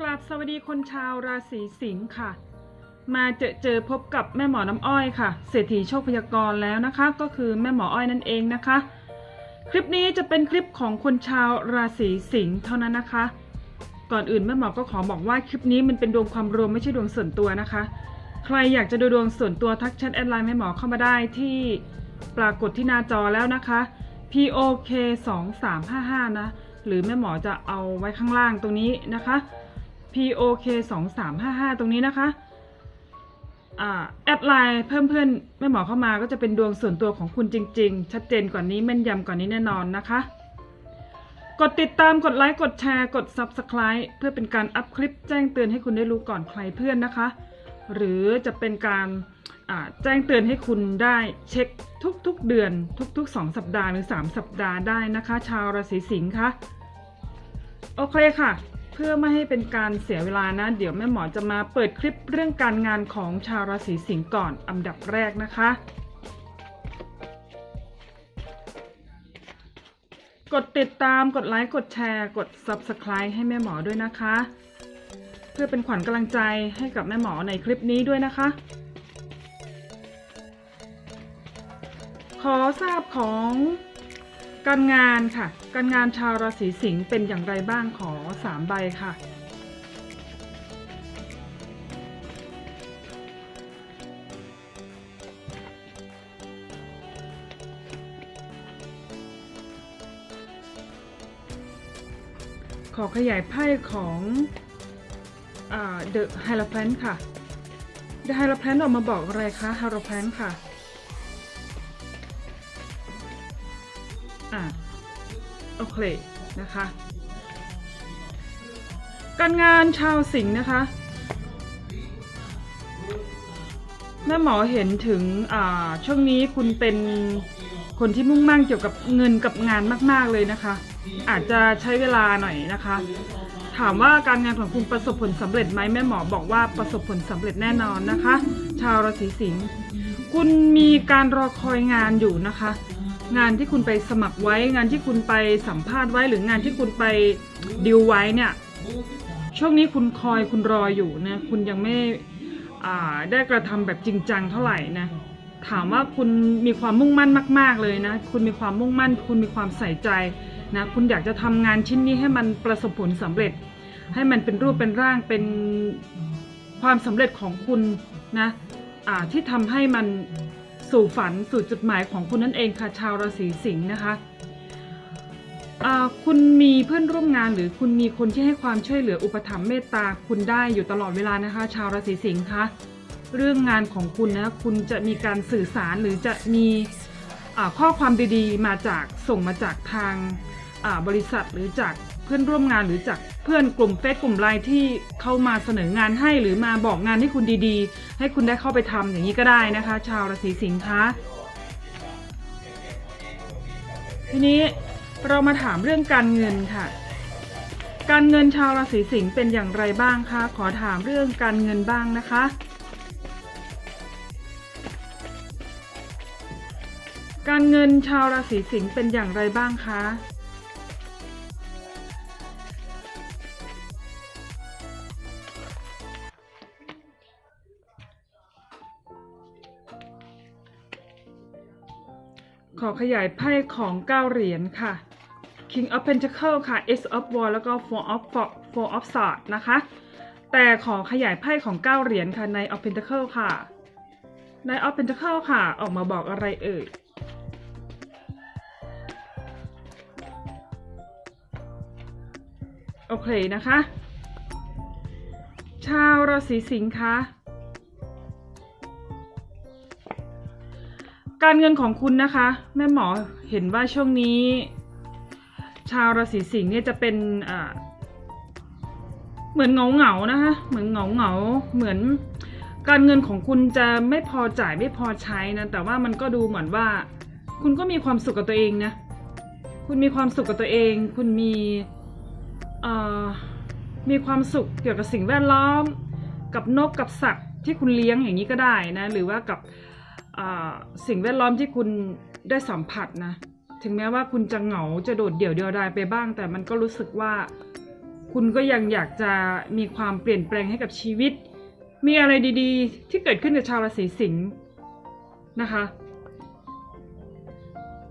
กราบสวัสดีคนชาวราศีสิงค์ค่ะ มาเจอเจอพบกับแม่หมอน้ำอ้อยค่ะ เศรษฐีโชคพยากรณ์แล้วนะคะ ก็คือแม่หมออ้อยนั่นเองนะคะ คลิปนี้จะเป็นคลิปของคนชาวราศีสิงค์เท่านั้นนะคะ ก่อนอื่นแม่หมอก็ขอบอกว่าคลิปนี้มันเป็นดวงความรวมไม่ใช่ดวงส่วนตัวนะคะ ใครอยากจะดูดวงส่วนตัวทักแชทแอดไลน์แม่หมอเข้ามาได้ที่ปรากฏที่หน้าจอแล้วนะคะ POK 2 3 5 5นะหรือแม่หมอจะเอาไว้ข้างล่างตรงนี้นะคะ POK 2 3 5 5 ตรงนี้นะคะแอดไลน์เพิ่มเพื่อนแม่หมอเข้ามาก็จะเป็นดวงส่วนตัวของคุณจริง ๆ ชัดเจนกว่านี้แม่นยำกว่านี้แน่นอนนะคะ กดติดตามกดไลค์กดแชร์กด Subscribe เพื่อเป็นการอัพคลิปแจ้งเตือนให้คุณได้รู้ก่อนใครเพื่อนนะคะ หรือจะเป็นการแจ้งเตือนให้คุณได้เช็คทุกๆเดือนทุก ๆ 2 สัปดาห์หรือ 3 สัปดาห์ได้นะคะ ชาวราศีสิงค์คะโอเคค่ะ เพื่อไม่ให้เป็นการเสียเวลานะ เดี๋ยวแม่หมอจะมาเปิดคลิปเรื่องการงานของชาวราศีสิงค์ก่อนอันดับแรกนะคะ กดติดตามกดไลค์กดแชร์กด Subscribe ให้แม่หมอด้วยนะคะ เพื่อเป็นขวัญกำลังใจให้กับแม่หมอในคลิปนี้ด้วยนะคะ ขอทราบของ การงานค่ะ การงานชาวราศีสิงห์เป็นอย่างไรบ้างขอสามใบค่ะ ขอขยายไพ่ของอ่า The Hierophant ค่ะ The Hierophant ออกมาบอกอะไรคะ Hierophant ค่ะ อะโอเคนะคะ การงานชาวสิงห์นะคะแม่หมอเห็นถึงช่วงนี้คุณเป็นคนที่มุ่งมั่นเกี่ยวกับเงินกับงานมาก ๆเลยนะคะ อาจจะใช้เวลาหน่อยนะคะ ถามว่าการงานของคุณประสบผลสำเร็จไหมแม่หมอบอกว่าประสบผลสำเร็จแน่นอนนะคะ ชาวราศีสิงห์คุณมีการรอคอยงานอยู่นะคะ งานที่คุณไปสมัครไว้ งานที่คุณไปสัมภาษณ์ไว้ หรืองานที่คุณไปดิวไว้เนี่ยช่วงนี้คุณคอยคุณรออยู่นะคุณยังไม่ได้กระทำแบบจริงจังเท่าไหร่นะถามว่าคุณมีความมุ่งมั่นมาก ๆเลยนะ คุณมีความมุ่งมั่น คุณมีความใส่ใจนะคุณอยากจะทำงานชิ้นนี้ให้มันประสบผลสำเร็จ ให้มันเป็นรูปเป็นร่างเป็นความสำเร็จของคุณนะที่ทำให้มัน สู่ฝันสู่จุดหมายของคุณนั่นเองค่ะชาวราศีสิงห์นะคะคุณมีเพื่อนร่วมงานหรือคุณมีคนที่ให้ความช่วยเหลืออุปถัมภ์เมตตาคุณได้อยู่ตลอดเวลานะคะ ชาวราศีสิงห์คะเรื่องงานของคุณนะคุณจะมีการสื่อสารหรือจะมีข้อความดีๆ มาจากส่งมาจากทางบริษัทหรือจากเพื่อนร่วมงานหรือจาก เพื่อนกลุ่มเฟซกลุ่มไลน์ที่เข้ามาเสนองานให้หรือมาบอกงานให้คุณดีๆ ให้คุณได้เข้าไปทำอย่างนี้ก็ได้นะคะ ชาวราศีสิงห์คะทีนี้เรามาถามเรื่องการเงินค่ะ การเงินชาวราศีสิงห์เป็นอย่างไรบ้างคะขอถามเรื่องการเงินบ้างนะคะ การเงินชาวราศีสิงห์เป็นอย่างไรบ้างคะ ขอขยายไพ่ของเก้าเหรียญค่ะ King of Pentacle ค่ะ Ace of War แล้วก็ Four of Four of Swords นะคะ แต่ขอขยายไพ่ของเก้าเหรียญค่ะ Knight of Pentacle ค่ะ Knight of Pentacle ค่ะ ออกมาบอกอะไรเอ่ยโอเคนะคะ ชาวราศีสิงห์คะ การเงินของคุณนะคะ แม่หมอเห็นว่าช่วงนี้ ชาวราศีสิงห์เนี่ยจะเป็นเหมือนเงาเงาๆนะคะ เหมือนเงาเงาเหมือนการเงินของคุณจะไม่พอจ่ายไม่พอใช้นะ แต่ว่ามันก็ดูเหมือนว่า คุณก็มีความสุขกับตัวเองนะ คุณมีความสุขกับตัวเอง คุณมีมีความสุขเกี่ยวกับสิ่งแวดล้อม กับนกกับสัตว์ที่คุณเลี้ยงอย่างนี้ก็ได้นะ หรือว่ากับ สิ่งแวดล้อมที่คุณได้สัมผัสนะ ถึงแม้ว่าคุณจะเหงาจะโดดเดี่ยวเดียวดายไปบ้าง แต่มันก็รู้สึกว่า คุณก็ยังอยากจะมีความเปลี่ยนแปลงให้กับชีวิต มีอะไรดีๆ ที่เกิดขึ้นกับชาวราศีสิงห์นะคะ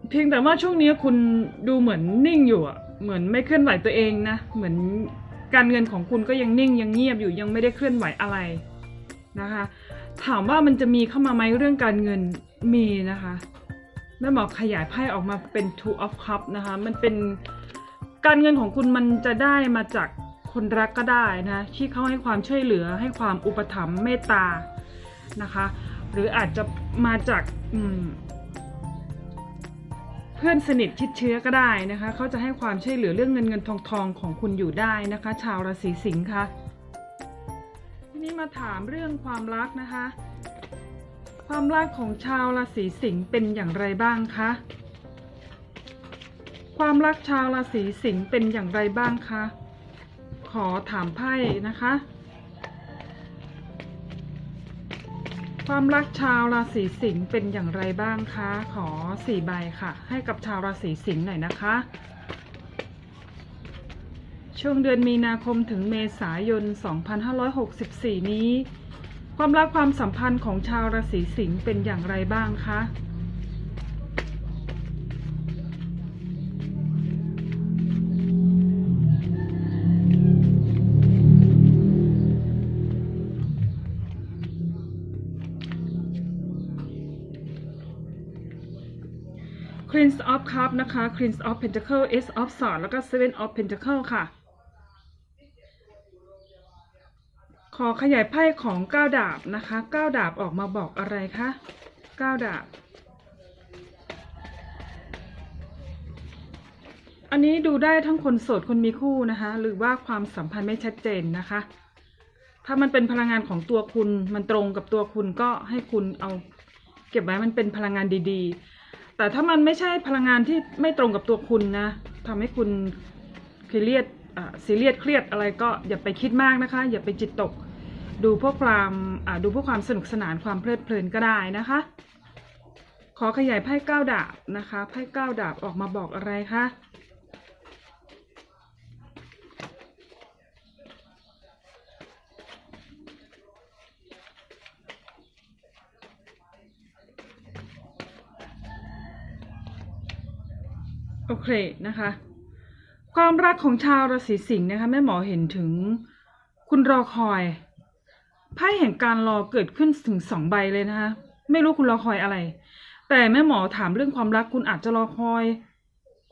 เพียงแต่ว่าช่วงนี้คุณดูเหมือนนิ่งอยู่อะเหมือนไม่เคลื่อนไหวตัวเองนะ เหมือนการเงินของคุณก็ยังนิ่งยังเงียบอยู่ยังไม่ได้เคลื่อนไหวอะไรนะคะ ถามว่ามันจะมีเข้ามาไหมเรื่องการเงินมีนะคะแม่หมอขยายไพ่ออกมาเป็น two of cups นะคะ มันเป็นการเงินของคุณมันจะได้มาจากคนรักก็ได้นะที่เขาให้ความช่วยเหลือให้ความอุปถัมภ์เมตตานะคะ หรืออาจจะมาจากเพื่อนสนิทชิดเชื้อก็ได้นะคะเขาจะให้ความช่วยเหลือเรื่องเงินเงินทองทองของคุณอยู่ได้นะคะ ชาวราศีสิงค์ค่ะ นี้มาถามเรื่องความรักนะคะ ความรักของชาวราศีสิงห์เป็นอย่างไรบ้างคะ ความรักชาวราศีสิงห์เป็นอย่างไรบ้างคะ ขอถามไพ่นะคะ ความรักชาวราศีสิงห์เป็นอย่างไรบ้างคะ ขอสี่ใบค่ะ ให้กับชาวราศีสิงห์หน่อยนะคะ ช่วงเดือนมีนาคมถึงเมษายน 2564 นี้ ความรักความสัมพันธ์ของชาวราศีสิงห์เป็นอย่างไรบ้างคะ Queen of Cup นะคะ Queen of Pentacle Ace of Swords แล้วก็ Seven of Pentacle ค่ะ ขอขยายไพ่ของก้าวดาบนะคะก้าวดาบออกมาบอกอะไรคะก้าวดาบ อันนี้ดูได้ทั้งคนโสดคนมีคู่นะคะ หรือว่าความสัมพันธ์ไม่ชัดเจนนะคะ ถ้ามันเป็นพลังงานของตัวคุณ มันตรงกับตัวคุณก็ให้คุณเอา เก็บไว้มันเป็นพลังงานดีๆ แต่ถ้ามันไม่ใช่พลังงานที่ไม่ตรงกับตัวคุณนะทำให้คุณเครียดอ่าซีเรียสเครียดอะไรก็อย่าไปคิดมากนะคะ อย่าไปจิตตก ดูเพื่อความดูเพื่อความสนุกสนานความเพลิดเพลินก็ได้นะคะ ขอขยายไพ่เก้าดาบนะคะไพ่เก้าดาบออกมาบอกอะไรคะโอเคนะคะ ความรักของชาวราศีสิงห์นะคะแม่หมอเห็นถึงคุณรอคอย ไพ่แห่งการรอเกิดขึ้นถึงสองใบเลยนะคะ ไม่รู้คุณรอคอยอะไร แต่แม่หมอถามเรื่องความรักคุณอาจจะรอคอย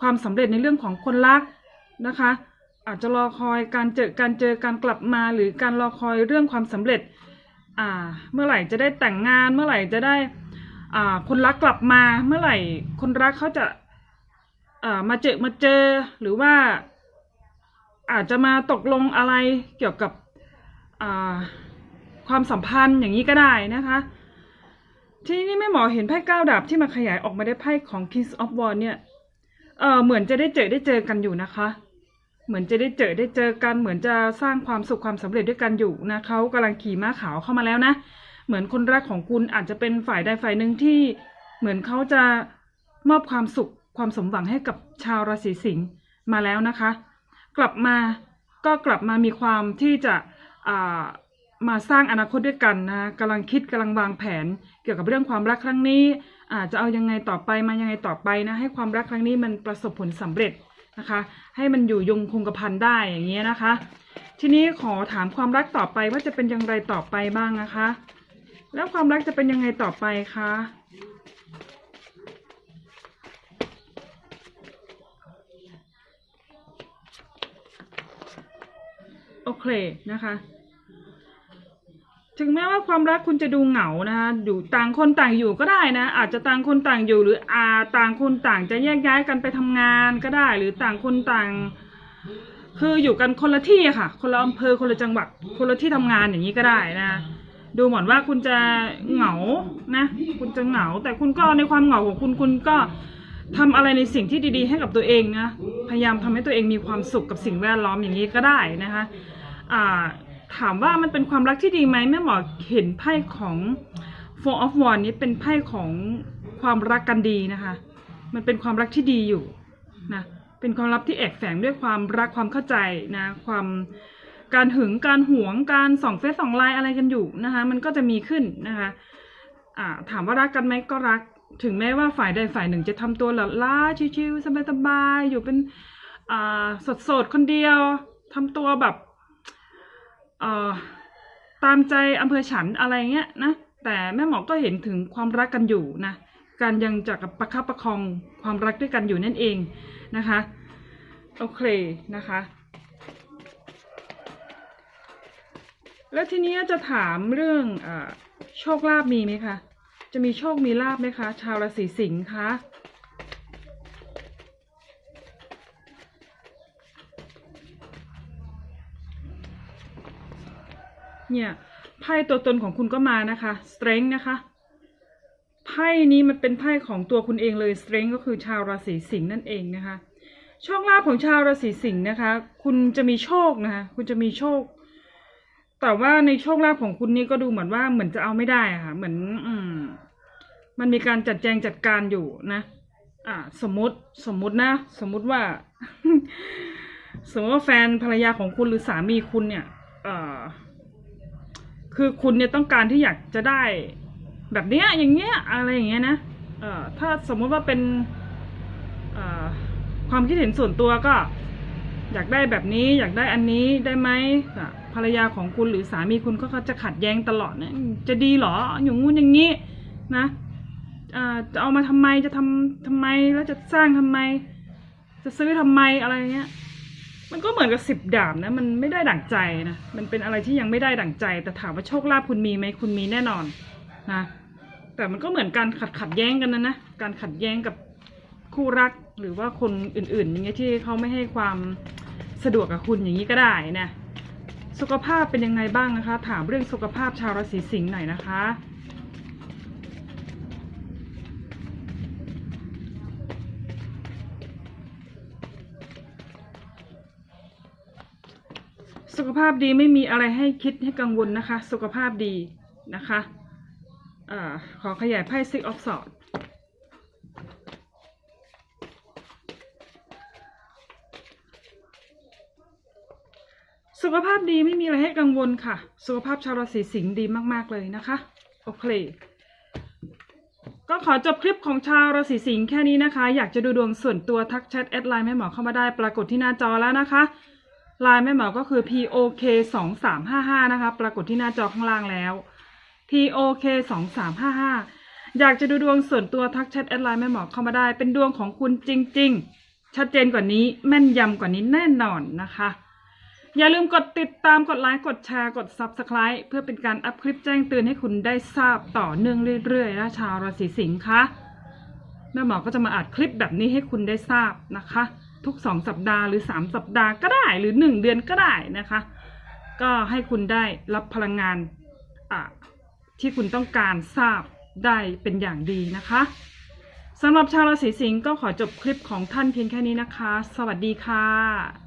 ความสำเร็จในเรื่องของคนรักนะคะ อาจจะรอคอยการเจอการเจอการกลับมาหรือการรอคอยเรื่องความสำเร็จ อ่า เมื่อไหร่จะได้แต่งงาน เมื่อไหร่จะได้ อ่า คนรักกลับมา เมื่อไหร่คนรักเขาจะอ่ามาเจอมาเจอหรือว่าอาจจะมาตกลงอะไรเกี่ยวกับอ่า ความสัมพันธ์อย่างนี้ก็ได้นะคะทีนี้แม่หมอเห็นไพ่เก้าดาบที่มาขยายออกมาได้ไพ่ของ King of Wands เนี่ยเออเหมือนจะได้เจอได้เจอกันอยู่นะคะ เหมือนจะได้เจอได้เจอกัน เหมือนจะสร้างความสุขความสำเร็จด้วยกันอยู่นะเขากำลังขี่ม้าขาวเข้ามาแล้วนะ เหมือนคนรักของคุณอาจจะเป็นฝ่ายใดฝ่ายหนึ่งที่เหมือนเขาจะมอบความสุขความสมหวังให้กับชาวราศีสิงห์มาแล้วนะคะ กลับมาก็กลับมามีความที่จะอ่า มาสร้างอนาคตด้วยกันนะกำลังคิดกำลังวางแผน เกี่ยวกับเรื่องความรักครั้งนี้อาจจะเอายังไงต่อไปมายังไงต่อไปนะ ให้ความรักครั้งนี้มันประสบผลสำเร็จนะคะ ให้มันอยู่ยงคงกระพันได้อย่างเงี้ยนะคะ ทีนี้ขอถามความรักต่อไปว่าจะเป็นอย่างไรต่อไปบ้างนะคะ แล้วความรักจะเป็นยังไงต่อไปคะโอเคนะคะ ถึงแม้ว่าความรักคุณจะดูเหงานะคะอยู่ต่างคนต่างอยู่ก็ได้นะ อาจจะต่างคนต่างอยู่หรืออาต่างคนต่างจะแยกย้ายกันไปทำงานก็ได้ หรือต่างคนต่าง คืออยู่กันคนละที่ค่ะ คนละอำเภอคนละจังหวัดคนละที่ทำงานอย่างนี้ก็ได้นะ ดูเหมือนว่าคุณจะเหงานะ คุณจะเหงา แต่คุณก็ในความเหงาของคุณคุณก็ทำอะไรในสิ่งที่ดี ๆ ให้กับตัวเองนะ พยายามทำให้ตัวเองมีความสุขกับสิ่งแวดล้อมอย่างนี้ก็ได้นะคะ อ่า ถามว่ามันเป็นความรักที่ดีไหมแม่หมอเห็นไพ่ของ Four of Wands นี้เป็นไพ่ของความรักกันดีนะคะ มันเป็นความรักที่ดีอยู่นะเป็นความลับที่แอบแฝงด้วยความรักความเข้าใจนะความการหึงการหวงการส่องเฟซส่องไลน์อะไรกันอยู่นะคะมันก็จะมีขึ้นนะคะอ่าถามว่ารักกันไหมก็รัก ถึงแม้ว่าฝ่ายใดฝ่ายหนึ่งจะทำตัวหลับล้าชิวๆสบายๆอยู่เป็นอ่าสดๆคนเดียวทำตัวแบบ เอ่อตามใจอำเภอฉันอะไรเงี้ยนะแต่แม่หมอก็เห็นถึงความรักกันอยู่นะการยังจะประคับประคองความรักด้วยกันอยู่นั่นเองนะคะโอเคนะคะแล้วทีนี้จะถามเรื่องอโชคลาภมีไหมคะ จะมีโชคมีลาภไหมคะ ชาวราศีสิงห์คะ เนี่ยไพ่ตัวตนของคุณก็มานะคะ strength นะคะไพ่นี้มันเป็นไพ่ของตัวคุณเองเลย strength ก็คือชาวราศีสิงห์นั่นเองนะคะโชคลาภของชาวราศีสิงห์นะคะ คุณจะมีโชคนะคะ คุณจะมีโชค แต่ว่าในโชคลาภของคุณนี่ก็ดูเหมือนว่าเหมือนจะเอาไม่ได้ะค่ะ เหมือน อืม มันมีการจัดแจงจัดการอยู่นะ อ่า สมมติสมมตินะ สมมติว่า สมมติว่าแฟนภรรยาของคุณหรือสามีคุณเนี่ย เอ่อ คือคุณเนี่ยต้องการที่อยากจะได้ แบบเนี้ยอย่างเงี้ยอะไรอย่างเงี้ยนะเอ่อถ้าสมมุติว่าเป็นเอ่อความคิดเห็นส่วนตัวก็ อยากได้แบบนี้ อยากได้อันนี้ได้ไหมอะภรรยาของคุณหรือสามีคุณก็จะขัดแย้งตลอดนะอืมจะดีเหรออย่างงู้นอย่างนี้นะอ่าจะเอามาทำไมจะทำทำไมแล้วจะสร้างทำไม จะซื้อทำไมอะไรเงี้ย มันก็เหมือนกับสิบดาบนะ มันไม่ได้ดั่งใจนะ มันเป็นอะไรที่ยังไม่ได้ดั่งใจ แต่ถามว่าโชคลาภคุณมีไหมคุณมีแน่นอนนะ แต่มันก็เหมือนการขัดขัดแย้งกันนะนะ การขัดแย้งกับคู่รักหรือว่าคนอื่นๆอย่างเงี้ยที่เขาไม่ให้ความสะดวกกับคุณอย่างนี้ก็ได้นะ สุขภาพเป็นยังไงบ้างนะคะ ถามเรื่องสุขภาพชาวราศีสิงห์หน่อยนะคะ สุขภาพดีไม่มีอะไรให้คิดให้กังวลนะคะ สุขภาพดีนะคะอขอขยายไพ่ Six of Swords สุขภาพดีไม่มีอะไรให้กังวลค่ะ สุขภาพชาวราศีสิงห์ดีมาก ๆ เลยนะคะ โอเค ก็ขอจบคลิปของชาวราศีสิงห์แค่นี้นะคะ อยากจะดูดวงส่วนตัวทักแชทแอดไลน์แม่หมอเข้ามาได้ปรากฏที่หน้าจอแล้วนะคะ ไลน์แม่หมอก็คือ POK สองสามห้าห้านะคะ ปรากฏที่หน้าจอข้างล่างแล้ว POK สองสามห้าห้าอยากจะดูดวงส่วนตัวทักแชทแอดไลน์แม่หมอเข้ามาได้ เป็นดวงของคุณจริง ๆ ชัดเจนกว่านี้แม่นยำกว่านี้แน่นอนนะคะ อย่าลืมกดติดตามกดไลค์กดแชร์กด Subscribe เพื่อเป็นการอัพคลิปแจ้งเตือนให้คุณได้ทราบต่อเนื่องเรื่อยๆนะชาวราศีสิงห์คะแม่หมอก็จะมาอัดคลิปแบบนี้ให้คุณได้ทราบนะคะ ทุกสองสัปดาห์หรือสามสัปดาห์ก็ได้หรือหนึ่งเดือนก็ได้นะคะ ก็ให้คุณได้รับพลังงานที่คุณต้องการทราบได้เป็นอย่างดีนะคะสำหรับชาวราศีสิงห์ก็ขอจบคลิปของท่านเพียงแค่นี้นะคะ สวัสดีค่ะ